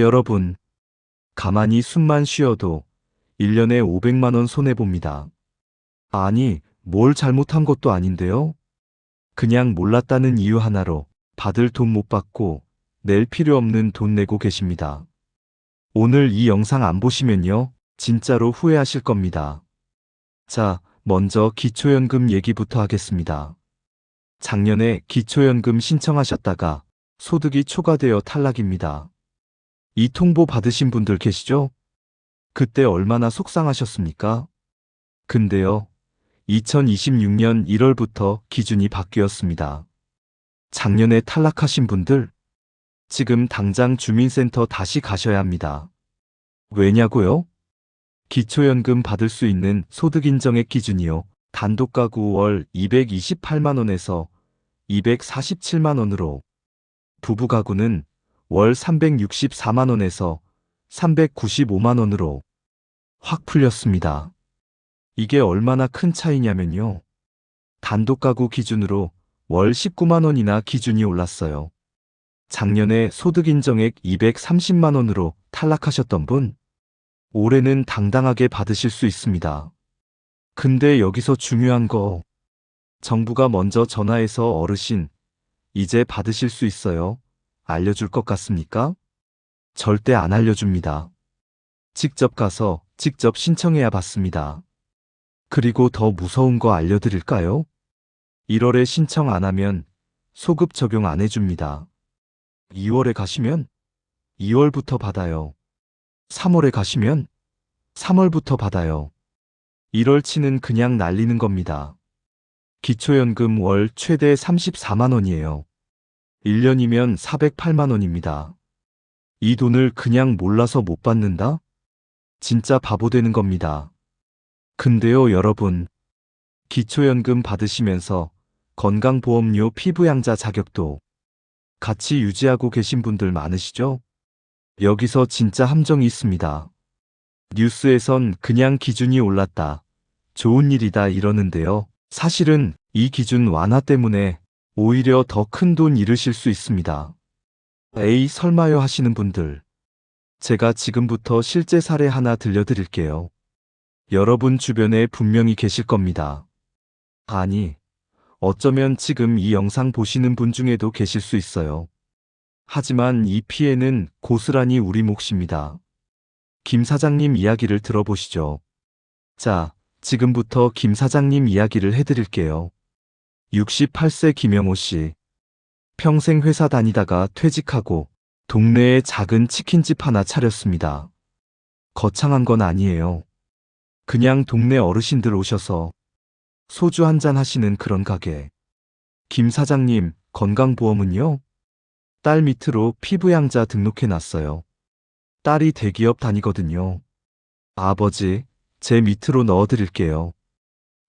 여러분, 가만히 숨만 쉬어도 1년에 500만원 손해봅니다. 아니, 뭘 잘못한 것도 아닌데요? 그냥 몰랐다는 이유 하나로 받을 돈 못 받고 낼 필요 없는 돈 내고 계십니다. 오늘 이 영상 안 보시면요, 진짜로 후회하실 겁니다. 자, 먼저 기초연금 얘기부터 하겠습니다. 작년에 기초연금 신청하셨다가 소득이 초과되어 탈락입니다. 이 통보 받으신 분들 계시죠? 그때 얼마나 속상하셨습니까? 근데요, 2026년 1월부터 기준이 바뀌었습니다. 작년에 탈락하신 분들, 지금 당장 주민센터 다시 가셔야 합니다. 왜냐고요? 기초연금 받을 수 있는 소득인정액 기준이요. 단독 가구 월 228만원에서 247만원으로, 부부 가구는 월 364만원에서 395만원으로 확 풀렸습니다. 이게 얼마나 큰 차이냐면요. 단독 가구 기준으로 월 19만원이나 기준이 올랐어요. 작년에 소득인정액 230만원으로 탈락하셨던 분, 올해는 당당하게 받으실 수 있습니다. 근데 여기서 중요한 거, 정부가 먼저 전화해서 어르신, 이제 받으실 수 있어요. 알려줄 것 같습니까? 절대 안 알려줍니다. 직접 가서 직접 신청해야 받습니다. 그리고 더 무서운 거 알려드릴까요? 1월에 신청 안 하면 소급 적용 안 해줍니다. 2월에 가시면 2월부터 받아요. 3월에 가시면 3월부터 받아요. 1월치는 그냥 날리는 겁니다. 기초연금 월 최대 34만원이에요. 1년이면 408만원입니다. 이 돈을 그냥 몰라서 못 받는다? 진짜 바보 되는 겁니다. 근데요, 여러분. 기초연금 받으시면서 건강보험료 피부양자 자격도 같이 유지하고 계신 분들 많으시죠? 여기서 진짜 함정이 있습니다. 뉴스에선 그냥 기준이 올랐다. 좋은 일이다 이러는데요. 사실은 이 기준 완화 때문에 오히려 더 큰 돈 잃으실 수 있습니다. 에이, 설마요 하시는 분들. 제가 지금부터 실제 사례 하나 들려드릴게요. 여러분 주변에 분명히 계실 겁니다. 아니, 어쩌면 지금 이 영상 보시는 분 중에도 계실 수 있어요. 하지만 이 피해는 고스란히 우리 몫입니다. 김 사장님 이야기를 들어보시죠. 자, 지금부터 김 사장님 이야기를 해드릴게요. 68세 김영호 씨. 평생 회사 다니다가 퇴직하고 동네에 작은 치킨집 하나 차렸습니다. 거창한 건 아니에요. 그냥 동네 어르신들 오셔서 소주 한 잔 하시는 그런 가게. 김 사장님, 건강보험은요? 딸 밑으로 피부양자 등록해 놨어요. 딸이 대기업 다니거든요. 아버지, 제 밑으로 넣어 드릴게요.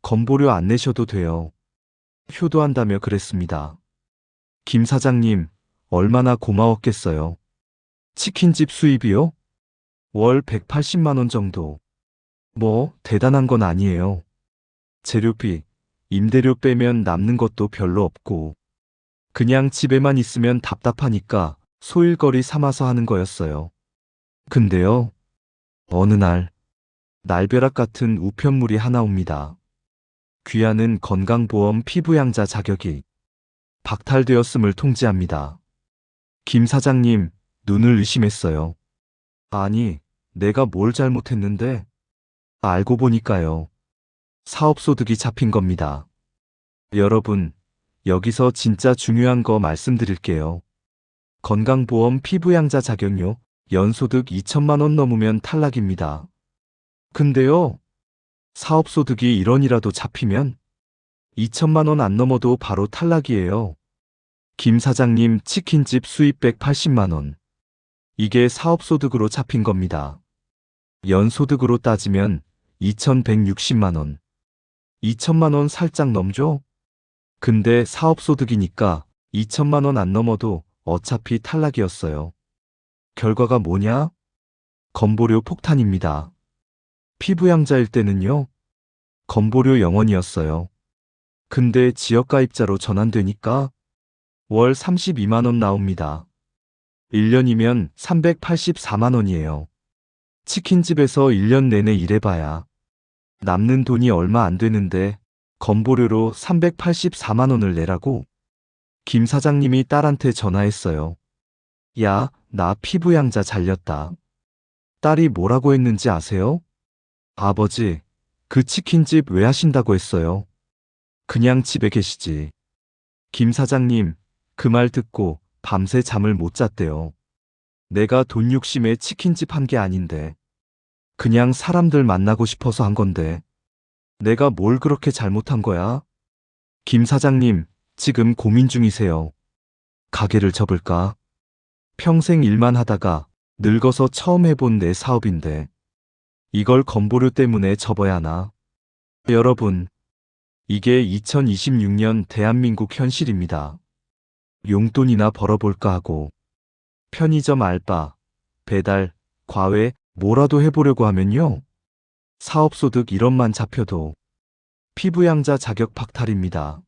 건보료 안 내셔도 돼요. 효도한다며 그랬습니다. 김 사장님, 얼마나 고마웠겠어요. 치킨집 수입이요? 월 180만원 정도. 뭐, 대단한 건 아니에요. 재료비, 임대료 빼면 남는 것도 별로 없고, 그냥 집에만 있으면 답답하니까 소일거리 삼아서 하는 거였어요. 근데요, 어느 날, 날벼락 같은 우편물이 하나 옵니다. 귀하는 건강보험 피부양자 자격이 박탈되었음을 통지합니다. 김 사장님, 눈을 의심했어요. 아니, 내가 뭘 잘못했는데? 알고 보니까요. 사업소득이 잡힌 겁니다. 여러분, 여기서 진짜 중요한 거 말씀드릴게요. 건강보험 피부양자 자격료 연소득 2천만 원 넘으면 탈락입니다. 근데요, 사업소득이 1원이라도 잡히면 2천만 원 안 넘어도 바로 탈락이에요. 김 사장님 치킨집 수입 180만 원. 이게 사업소득으로 잡힌 겁니다. 연소득으로 따지면 2,160만 원. 2천만 원 살짝 넘죠? 근데 사업소득이니까 2천만 원 안 넘어도 어차피 탈락이었어요. 결과가 뭐냐? 건보료 폭탄입니다. 피부양자일 때는요, 건보료 0원이었어요. 근데 지역가입자로 전환되니까 월 32만원 나옵니다. 1년이면 384만 원이에요. 치킨집에서 1년 내내 일해봐야 남는 돈이 얼마 안 되는데 건보료로 384만 원을 내라고? 김 사장님이 딸한테 전화했어요. 야, 나 피부양자 잘렸다. 딸이 뭐라고 했는지 아세요? 아버지, 그 치킨집 왜 하신다고 했어요? 그냥 집에 계시지. 김 사장님, 그 말 듣고 밤새 잠을 못 잤대요. 내가 돈 욕심에 치킨집 한 게 아닌데. 그냥 사람들 만나고 싶어서 한 건데. 내가 뭘 그렇게 잘못한 거야? 김 사장님, 지금 고민 중이세요. 가게를 접을까? 평생 일만 하다가 늙어서 처음 해본 내 사업인데. 이걸 건보료 때문에 접어야 하나? 여러분, 이게 2026년 대한민국 현실입니다. 용돈이나 벌어볼까 하고, 편의점 알바, 배달, 과외, 뭐라도 해보려고 하면요. 사업소득 1원만 잡혀도 피부양자 자격 박탈입니다.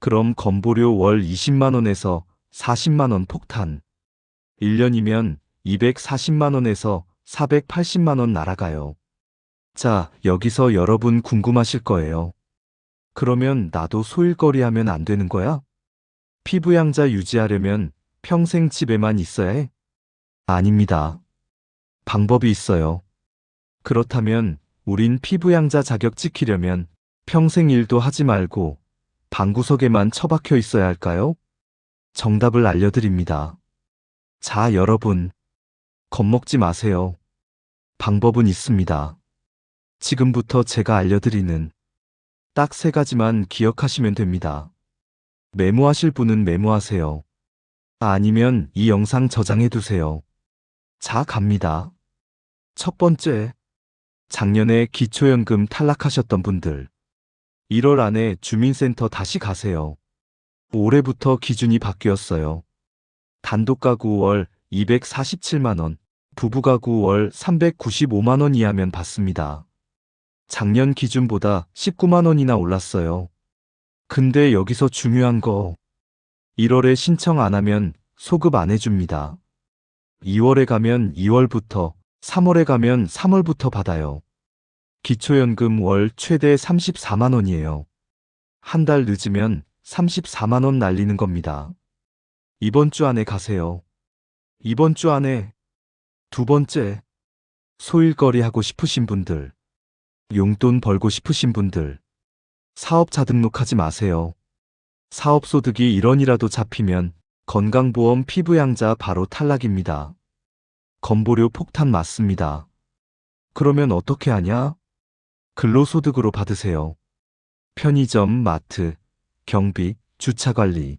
그럼 건보료 월 20만원에서 40만원 폭탄. 1년이면 240만원에서 480만원 날아가요. 자, 여기서 여러분 궁금하실 거예요. 그러면 나도 소일거리 하면 안 되는 거야? 피부양자 유지하려면 평생 집에만 있어야 해? 아닙니다. 방법이 있어요. 그렇다면 우린 피부양자 자격 지키려면 평생 일도 하지 말고 방구석에만 처박혀 있어야 할까요? 정답을 알려드립니다. 자, 여러분. 겁먹지 마세요. 방법은 있습니다. 지금부터 제가 알려드리는 딱 세 가지만 기억하시면 됩니다. 메모하실 분은 메모하세요. 아니면 이 영상 저장해 두세요. 자, 갑니다. 첫 번째. 작년에 기초연금 탈락하셨던 분들. 1월 안에 주민센터 다시 가세요. 올해부터 기준이 바뀌었어요. 단독 가구 월 247만원, 부부가구 월 395만원 이하면 받습니다. 작년 기준보다 19만원이나 올랐어요. 근데 여기서 중요한 거. 1월에 신청 안 하면 소급 안 해줍니다. 2월에 가면 2월부터, 3월에 가면 3월부터 받아요. 기초연금 월 최대 34만원이에요. 한 달 늦으면 34만원 날리는 겁니다. 이번 주 안에 가세요. 이번 주 안에 두 번째 소일거리 하고 싶으신 분들 용돈 벌고 싶으신 분들 사업자 등록하지 마세요. 사업소득이 1원이라도 잡히면 건강보험 피부양자 바로 탈락입니다. 건보료 폭탄 맞습니다. 그러면 어떻게 하냐? 근로소득으로 받으세요. 편의점, 마트, 경비, 주차관리.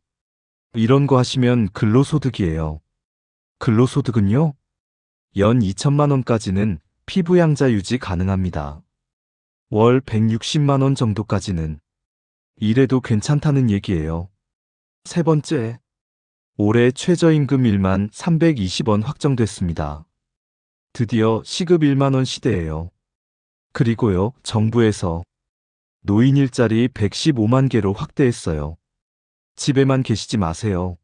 이런 거 하시면 근로소득이에요. 근로소득은요? 연 2천만 원까지는 피부양자 유지 가능합니다. 월 160만 원 정도까지는 이래도 괜찮다는 얘기예요. 세 번째, 올해 최저임금 1만 320원 확정됐습니다. 드디어 시급 1만 원 시대예요. 그리고요, 정부에서 노인 일자리 115만 개로 확대했어요. 집에만 계시지 마세요.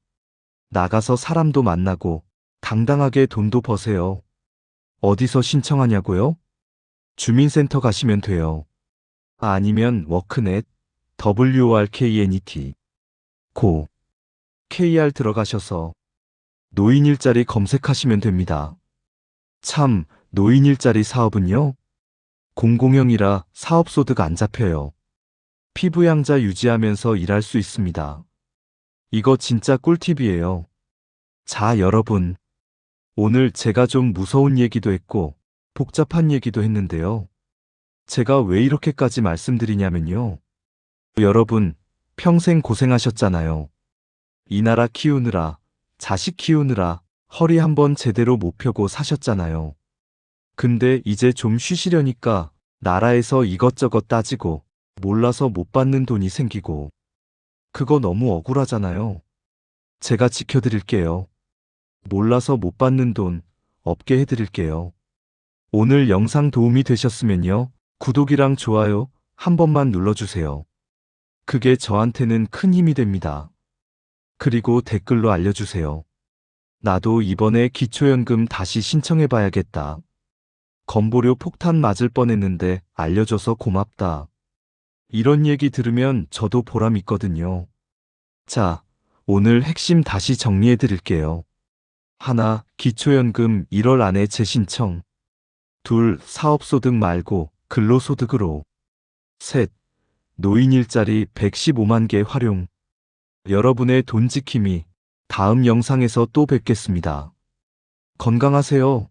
나가서 사람도 만나고 당당하게 돈도 버세요. 어디서 신청하냐고요? 주민센터 가시면 돼요. 아니면 워크넷, WORKNET, 고, KR 들어가셔서 노인 일자리 검색하시면 됩니다. 참, 노인 일자리 사업은요? 공공형이라 사업 소득 안 잡혀요. 피부양자 유지하면서 일할 수 있습니다. 이거 진짜 꿀팁이에요. 자, 여러분. 오늘 제가 좀 무서운 얘기도 했고, 복잡한 얘기도 했는데요. 제가 왜 이렇게까지 말씀드리냐면요. 여러분, 평생 고생하셨잖아요. 이 나라 키우느라, 자식 키우느라, 허리 한번 제대로 못 펴고 사셨잖아요. 근데 이제 좀 쉬시려니까, 나라에서 이것저것 따지고, 몰라서 못 받는 돈이 생기고, 그거 너무 억울하잖아요. 제가 지켜드릴게요. 몰라서 못 받는 돈 없게 해드릴게요. 오늘 영상 도움이 되셨으면요. 구독이랑 좋아요 한 번만 눌러주세요. 그게 저한테는 큰 힘이 됩니다. 그리고 댓글로 알려주세요. 나도 이번에 기초연금 다시 신청해봐야겠다. 건보료 폭탄 맞을 뻔했는데 알려줘서 고맙다. 이런 얘기 들으면 저도 보람 있거든요. 자, 오늘 핵심 다시 정리해 드릴게요. 하나, 기초연금 1월 안에 재신청. 둘, 사업소득 말고 근로소득으로. 셋, 노인 일자리 115만 개 활용. 여러분의 돈 지킴이 다음 영상에서 또 뵙겠습니다. 건강하세요.